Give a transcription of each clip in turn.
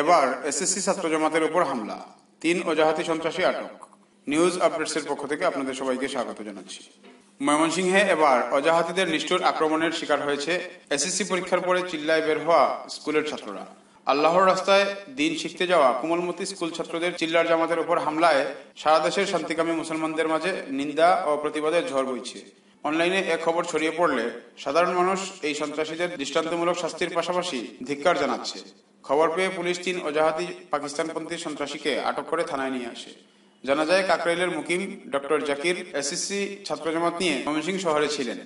এবার এসএসসি ছাত্র জমাতের উপর হামলা। তিন অজাহাতি সন্ত্রাসী আটক। নিউজ আপডেটসের পক্ষ থেকে আপনাদের সবাইকে স্বাগত জানাচ্ছি। ময়মনসিংহে এবার অজাহাতিদের নিষ্ঠুর আক্রমণের শিকার হয়েছে এসএসসি পরীক্ষার পরে চিল্লায় বের হওয়া স্কুলের ছাত্ররা। আল্লাহর রাস্তায় দিন শিখতে যাওয়া কোমলমতি স্কুল ছাত্রদের চিল্লার জামাতের উপর হামলায় সারা দেশের শান্তিকামী মুসলমানদের মাঝে নিন্দা ও প্রতিবাদের ঝড় বইছে। অনলাইনে এক খবর ছড়িয়ে পড়লে সাধারণ মানুষ এই সন্ত্রাসীদের দৃষ্টান্তমূলক শাস্তির পাশাপাশি ধিক্কার জানাচ্ছে। খবর পেয়ে পুলিশ তিন অজাহাতি পাকিস্তানপন্থী সন্ত্রাসীকে আটক করে থানায় নিয়ে আসে। জানা যায়, কাকরাইলের মুকিম ডক্টর জাকির এসএসসি ছাত্র জামাত নিয়ে ময়মনসিংহ শহরে ছিলেন।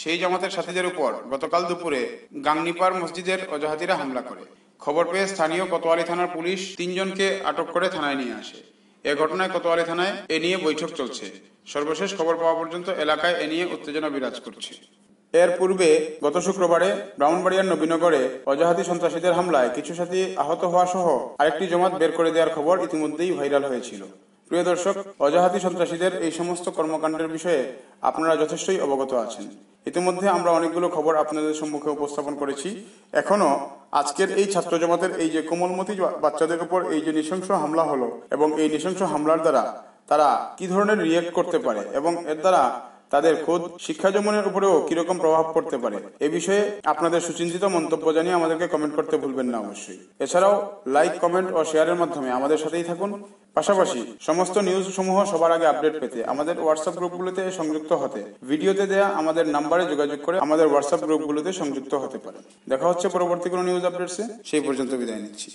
সেই জামাতের সাথীদের উপর গতকাল দুপুরে গাংনিপার মসজিদের অজাহাতিরা হামলা করে। খবর পেয়ে স্থানীয় কোতোয়ালি থানার পুলিশ তিনজনকে আটক করে থানায় নিয়ে আসে। এ ঘটনায় কোতোয়ালি থানায় এ নিয়ে বৈঠক চলছে। সর্বশেষ খবর পাওয়া পর্যন্ত এলাকায় এ নিয়ে উত্তেজনা বিরাজ করছে। এর পূর্বে গত শুক্রবারে ব্রাহ্মণবাড়িয়ার নবীনগরে অজাহাতি সন্ত্রাসীদের হামলায় কিছু সাথী আহত হওয়া সহ আরেকটি জমাত বের করে দেওয়ার খবর ইতিমধ্যেই ভাইরাল হয়েছিল। প্রিয় দর্শক, অজাহাতি সন্ত্রাসীদের এই সমস্ত কর্মকাণ্ডের বিষয়ে আপনারা যথেষ্টই অবগত আছেন। ইতিমধ্যে আমরা অনেকগুলো খবর আপনাদের সম্মুখে উপস্থাপন করেছি। এখনও আজকের এই ছাত্র জমাতের এই যে কোমলমতি বাচ্চাদের উপর এই যে নৃশংস হামলা হলো এবং এই নৃশংস হামলার দ্বারা তারা কি ধরনের রিয়েক্ট করতে পারে এবং এর দ্বারা তাদের খোদ শিক্ষা যমনের উপরেও কীরকম প্রভাব পড়তে পারে? এ বিষয়ে আপনাদের সুচিন্তিত মন্তব্য জানিয়ে আমাদেরকে কমেন্ট করতে ভুলবেন না অবশ্যই। এছাড়াও, লাইক, কমেন্ট ও শেয়ারের মাধ্যমে আমাদের সাথেই থাকুন। পাশাপাশি, সমস্ত নিউজ সমূহ সবার আগে আপডেট পেতে আমাদের হোয়াটসঅ্যাপ গ্রুপগুলোতে সংযুক্ত হতে, ভিডিওতে দেয়া আমাদের নাম্বারে যোগাযোগ করে আমাদের হোয়াটসঅ্যাপ গ্রুপগুলোতে সংযুক্ত হতে পারে দেখা হচ্ছে পরবর্তী কোনো নিউজ আপডেটসে সেই পর্যন্ত বিদায় নিচ্ছি।